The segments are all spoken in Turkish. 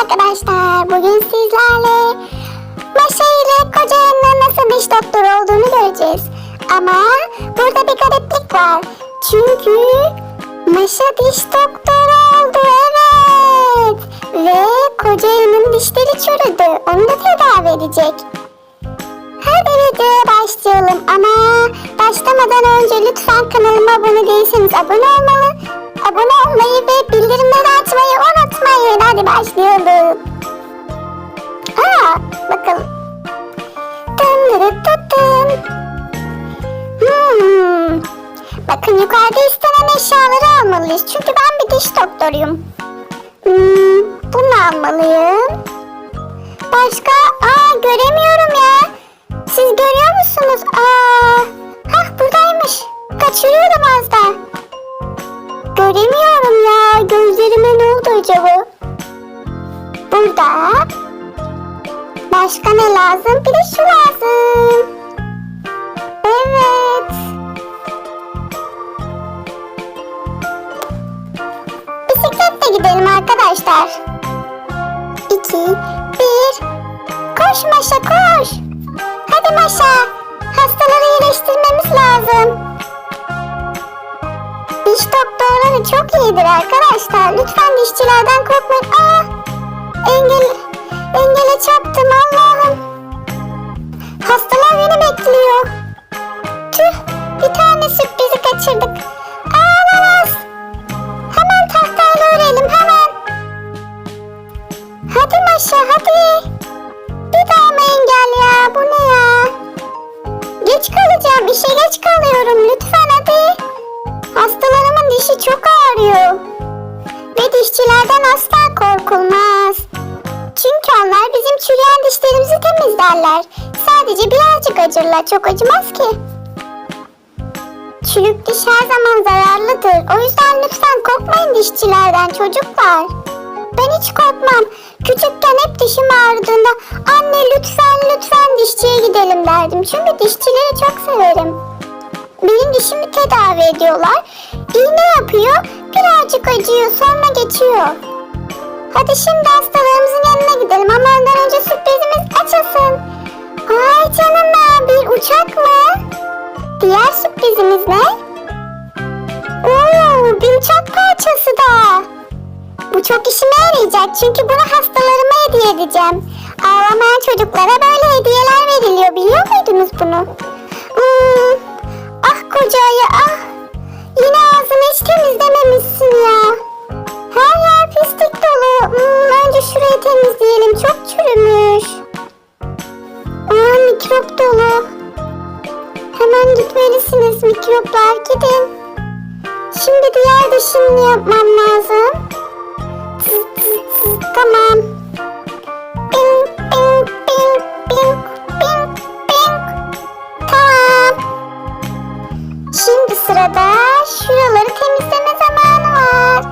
arkadaşlar. Bugün sizlerle Maşa ile kocanın nasıl diş doktoru olduğunu göreceğiz. Ama burada bir gariplik var. Çünkü Maşa diş doktoru oldu evet. Ve kocanın dişleri çürüdü. Onu da tedavi edecek. Hadi videoya başlayalım ama başlamadan önce lütfen kanalıma abone değilseniz abone olmalı. Abone olmayı ve bildirimleri açmayı unutmayın. Hadi başlayalım. Yukarıda istenen eşyaları almalıyız. Çünkü ben bir diş doktoruyum. Hmm, bunu almalıyım. Başka? Aa göremiyorum ya. Siz görüyor musunuz? Aa, hah buradaymış. Kaçırıyordum az da. Göremiyorum ya. Gözlerime ne oldu acaba? Burada. Başka ne lazım? Bir de şu lazım. Evet. Gidelim arkadaşlar. İki, bir. Koş Maşa koş. Hadi Maşa. Hastaları iyileştirmemiz lazım. Diş doktorları çok iyidir arkadaşlar. Lütfen dişçilerden korkmayın. Aa, engel, engele çarptım Allah'ım. Dişçilerden asla korkulmaz. Çünkü onlar bizim çürüyen dişlerimizi temizlerler. Sadece birazcık acırlar. Çok acımaz ki. Çürük diş her zaman zararlıdır. O yüzden lütfen korkmayın dişçilerden çocuklar. Ben hiç korkmam. Küçükken hep dişim ağrıdığında anne lütfen lütfen dişçiye gidelim derdim. Çünkü dişçileri çok severim. Benim dişimi tedavi ediyorlar. İğne yapıyor. Birazcık acıyor sonra geçiyor. Hadi şimdi hastalarımızın yanına gidelim ama ondan önce sürprizimiz açılsın. Ay canına bir uçak mı? Diğer sürprizimiz ne? Oo, bir uçak parçası da. Bu çok işime yarayacak çünkü bunu hastalarıma hediye edeceğim. Ağlamayan çocuklara böyle hediyeler veriliyor biliyor muydunuz bunu? Hmm, ah koca ayı ah. Yine ağzını hiç temizlememişsin ya. Her yer pislik dolu. Hmm, önce şurayı temizleyelim çok çürümüş. Aa mikrop dolu. Hemen gitmelisiniz mikroplar gidin. Şimdi diğer dişini yapmam lazım. Tamam. Ping ping ping ping ping ping. Tamam. Şimdi sırada şuraları temizleme zamanı var.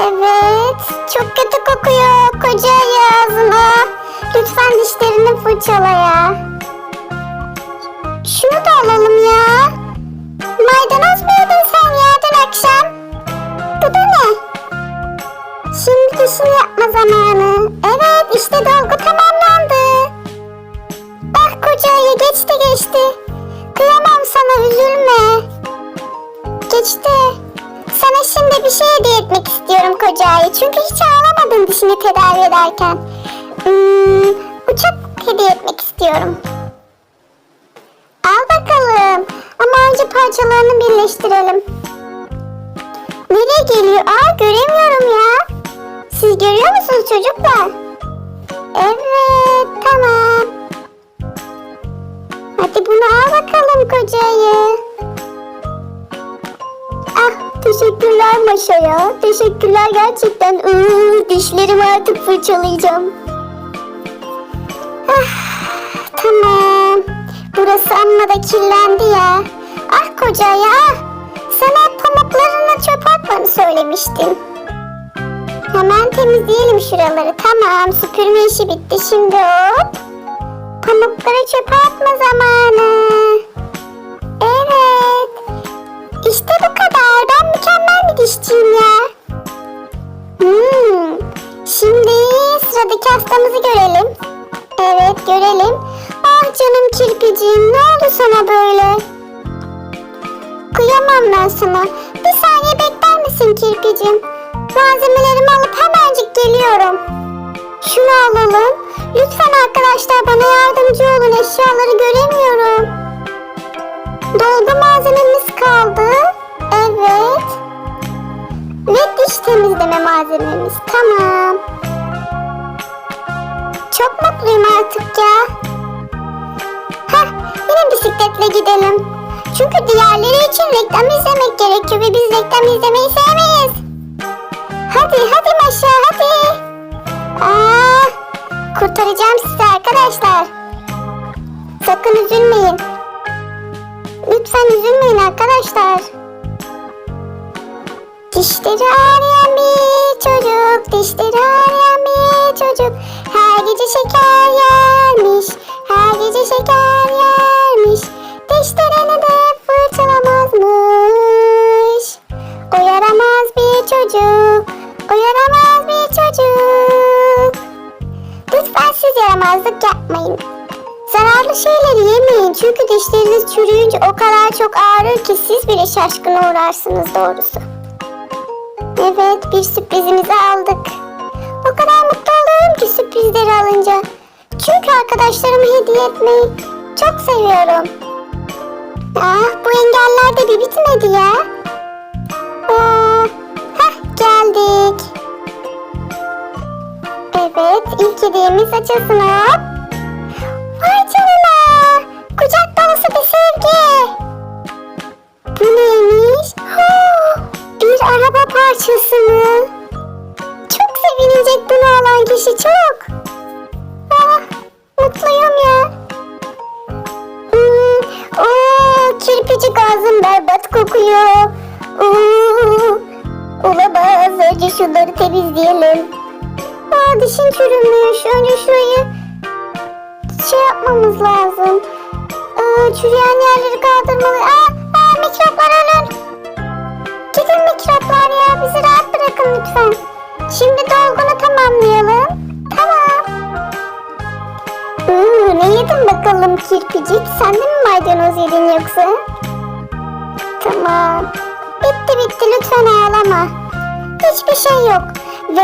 Evet. Çok kötü kokuyor. Koca ayı ağzına. Lütfen dişlerini fırçala ya. Şunu da alalım ya. Maydanoz mu yedin sen ya dün akşam? Bu da ne? Şimdi dişini yapma zamanı. Evet işte dolgu tamamlandı. Ah koca ayı geçti geçti. Kıyamam sana üzülme. Çünkü hiç ağlamadın dişini tedavi ederken. Hmm, uçak hediye etmek istiyorum. Al bakalım. Ama önce parçalarını birleştirelim. Nereye geliyor? Aa göremiyorum ya. Siz görüyor musunuz çocuklar? Evet tamam. Hadi bunu al bakalım kocayı. Teşekkürler Maşa'ya. Teşekkürler gerçekten. Iı, dişlerimi artık fırçalayacağım. Ah, tamam. Burası amma da kirlendi ya. Ah koca ya. Sana pamuklarına çöp atmanı söylemiştim. Hemen temizleyelim şuraları. Tamam süpürme işi bitti. Şimdi hop. Pamukları çöpe atma zamanı. Evet. İşte bu kadar. Ben mükemmel bir dişçiyim ya. Hmm. Şimdi sıradaki hastamızı görelim. Evet görelim. Ah canım kirpiciğim ne oldu sana böyle? Kıyamam ben sana. Bir saniye bekler misin kirpicim? Malzemelerimi alıp hemencik geliyorum. Şunu alalım. Lütfen arkadaşlar bana yardımcı olun. Eşyaları göremiyorum. Dolgu malzememiz kaldı. Evet. Ve diş temizleme malzememiz. Tamam. Çok mutluyum artık ya. Heh, yine bisikletle gidelim. Çünkü diğerleri için reklam izlemek gerekiyor ve biz reklam izlemeyi sevmeyiz. Hadi hadi Maşa hadi. Aa, kurtaracağım sizi arkadaşlar. Sakın üzülmeyin. Lütfen üzülmeyin arkadaşlar. Dişleri ağrıyan bir çocuk, dişleri ağrıyan bir çocuk. Her gece şeker yermiş, her gece şeker yermiş. Dişlerini de fırçalamazmış. O yaramaz bir çocuk, o yaramaz bir çocuk. Lütfen siz yaramazlık yapmayın. Zararlı şeyleri yemeyin çünkü dişleriniz çürüyünce o kadar çok ağrır ki siz bile şaşkına uğrarsınız doğrusu. Evet bir sürprizimizi aldık. O kadar mutlu oluyorum ki sürprizleri alınca. Çünkü arkadaşlarıma hediye etmeyi çok seviyorum. Ah bu engeller de bir bitmedi ya. Aa, heh, geldik. Evet ilk hediyemiz açılsın hop. Oo, olamaz. Önce şunları temizleyelim. Aa, dişin çürümüş. Önce şurayı şey yapmamız lazım. Aa, çürüyen yerleri kaldırmalı. Aa, aa, mikroplar ölür. Gidin mikroplar ya. Bizi rahat bırakın lütfen. Şimdi dolgunu tamamlayalım. Tamam. Iı, ne yedin bakalım kirpicik? Sen de mi maydanoz yedin yoksa? Tamam. Bitti bitti lütfen ağlama. Hiçbir şey yok. Ve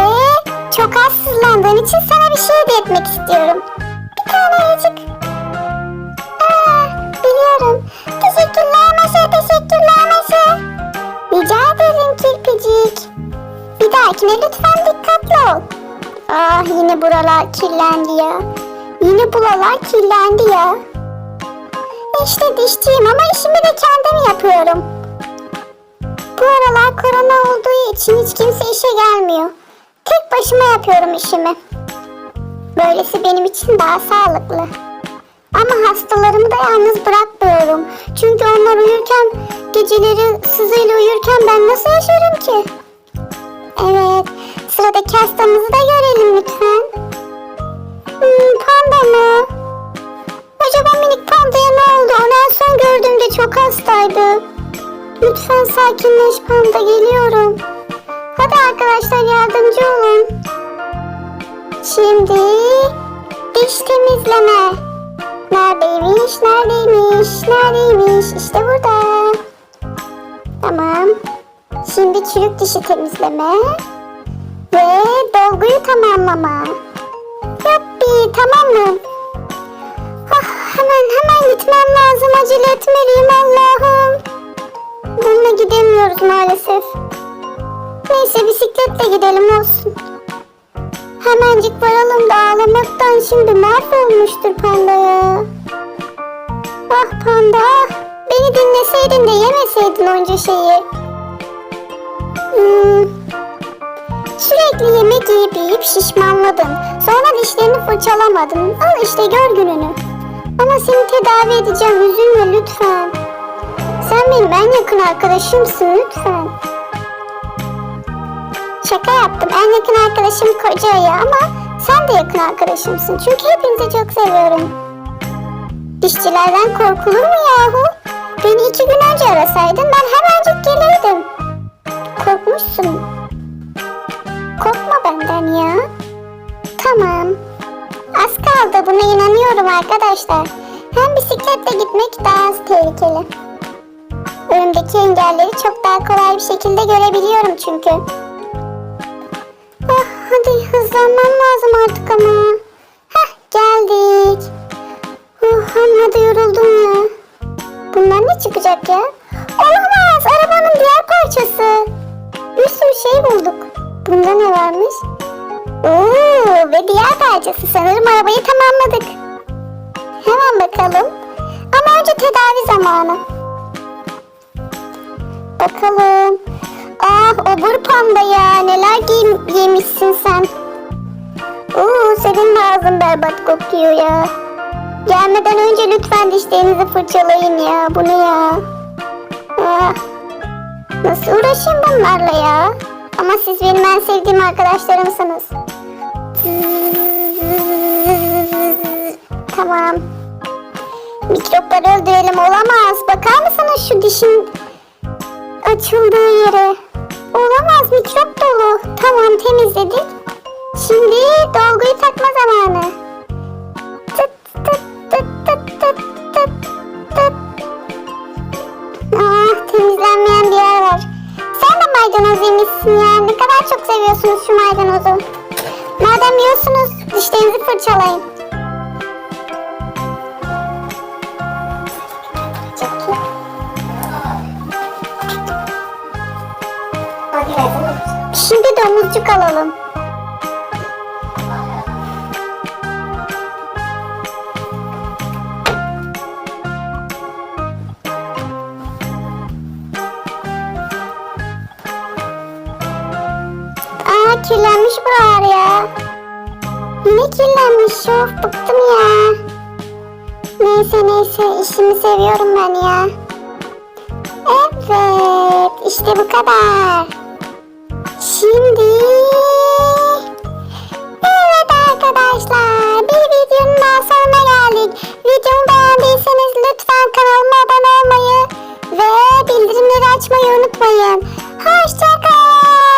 çok az sızlandığın için sana bir şey hediye etmek istiyorum. Bir tanecik. Aa, biliyorum. Teşekkürler Meşe, teşekkürler Meşe. Rica ederim kirpicik. Bir dahakine lütfen dikkatli ol. Ah yine buralar kirlendi ya. Yine buralar kirlendi ya. İşte dişçiyim ama işimi de kendim yapıyorum. Bu aralar korona olduğu için hiç kimse işe gelmiyor. Tek başıma yapıyorum işimi. Böylesi benim için daha sağlıklı. Ama hastalarımı da yalnız bırakmıyorum. Çünkü onlar uyurken, geceleri sızıyla uyurken ben nasıl yaşarım ki? Evet, sıradaki hastamızı da görelim lütfen. Hmm, panda mı? Acaba minik pandaya ne Lütfen sakinleş panda, geliyorum. Hadi arkadaşlar yardımcı olun. Şimdi diş temizleme. Neredeymiş, neredeymiş, neredeymiş? İşte burada. Tamam. Şimdi çürük dişi temizleme. Ve dolguyu tamamlama. Yuppi tamam mı? Ah, hemen hemen gitmem lazım. Acele etmeliyim Allah'ım. Bununla gidemiyoruz maalesef. Neyse bisikletle gidelim olsun. Hemencik varalım da ağlamaktan şimdi mahvolmuştur panda ya. Ah panda, beni dinleseydin de yemeseydin onca şeyi. Hmm. Sürekli yemek yiyip yiyip şişmanladın. Sonra dişlerini fırçalamadın. Al işte gör gününü. Ama seni tedavi edeceğim üzülme lütfen. Sen benim en yakın arkadaşımsın lütfen. Şaka yaptım. En yakın arkadaşım koca ya ama sen de yakın arkadaşımsın. Çünkü hepinizi çok seviyorum. Dişçilerden korkulur mu yahu? Beni iki gün önce arasaydın ben hemencik gelirdim. Korkmuşsun. Korkma benden ya. Tamam. kaldı. Buna inanıyorum arkadaşlar. Hem bisikletle gitmek daha az tehlikeli. Önümdeki engelleri çok daha kolay bir şekilde görebiliyorum çünkü. Ah, hadi hızlanmam lazım artık ama. Heh geldik. Oh, amma da yoruldum ya. Bundan ne çıkacak ya? Olamaz arabanın diğer parçası. Bir sürü şey bulduk. Bunda ne varmış? Oo, ve diğer parçası sanırım arabayı tamamladık. Hemen bakalım. Ama önce tedavi zamanı. Bakalım. Ah obur panda ya neler giy- giymişsin sen. Oo senin de ağzın berbat kokuyor ya. Gelmeden önce lütfen dişlerinizi fırçalayın ya. Bu ne ya? Ah, nasıl uğraşayım bunlarla ya? Ama siz benim en sevdiğim arkadaşlarımsınız. Tamam. Mikropları öldürelim olamaz. Bakar mısınız şu dişin açıldığı yere? Olamaz mikrop dolu. Tamam temizledik. Şimdi dolguyu takma zamanı. Tıt tıt tıt tıt tıt tıt tıt. Ah temizlenmeyen bir yer var. Sen de maydanoz yemişsin ya. Ne kadar çok seviyorsunuz şu maydanozu. Madem yiyorsunuz dişlerinizi fırçalayın. Domuzcuk alalım. Aa kirlenmiş buralar ya. Yine kirlenmiş of bıktım ya. Neyse neyse işimi seviyorum ben ya. Evet işte bu kadar. Şimdi Evet arkadaşlar bir videonun daha sonuna geldik. Videomu beğendiyseniz lütfen kanalıma abone olmayı ve bildirimleri açmayı unutmayın. Hoşçakalın.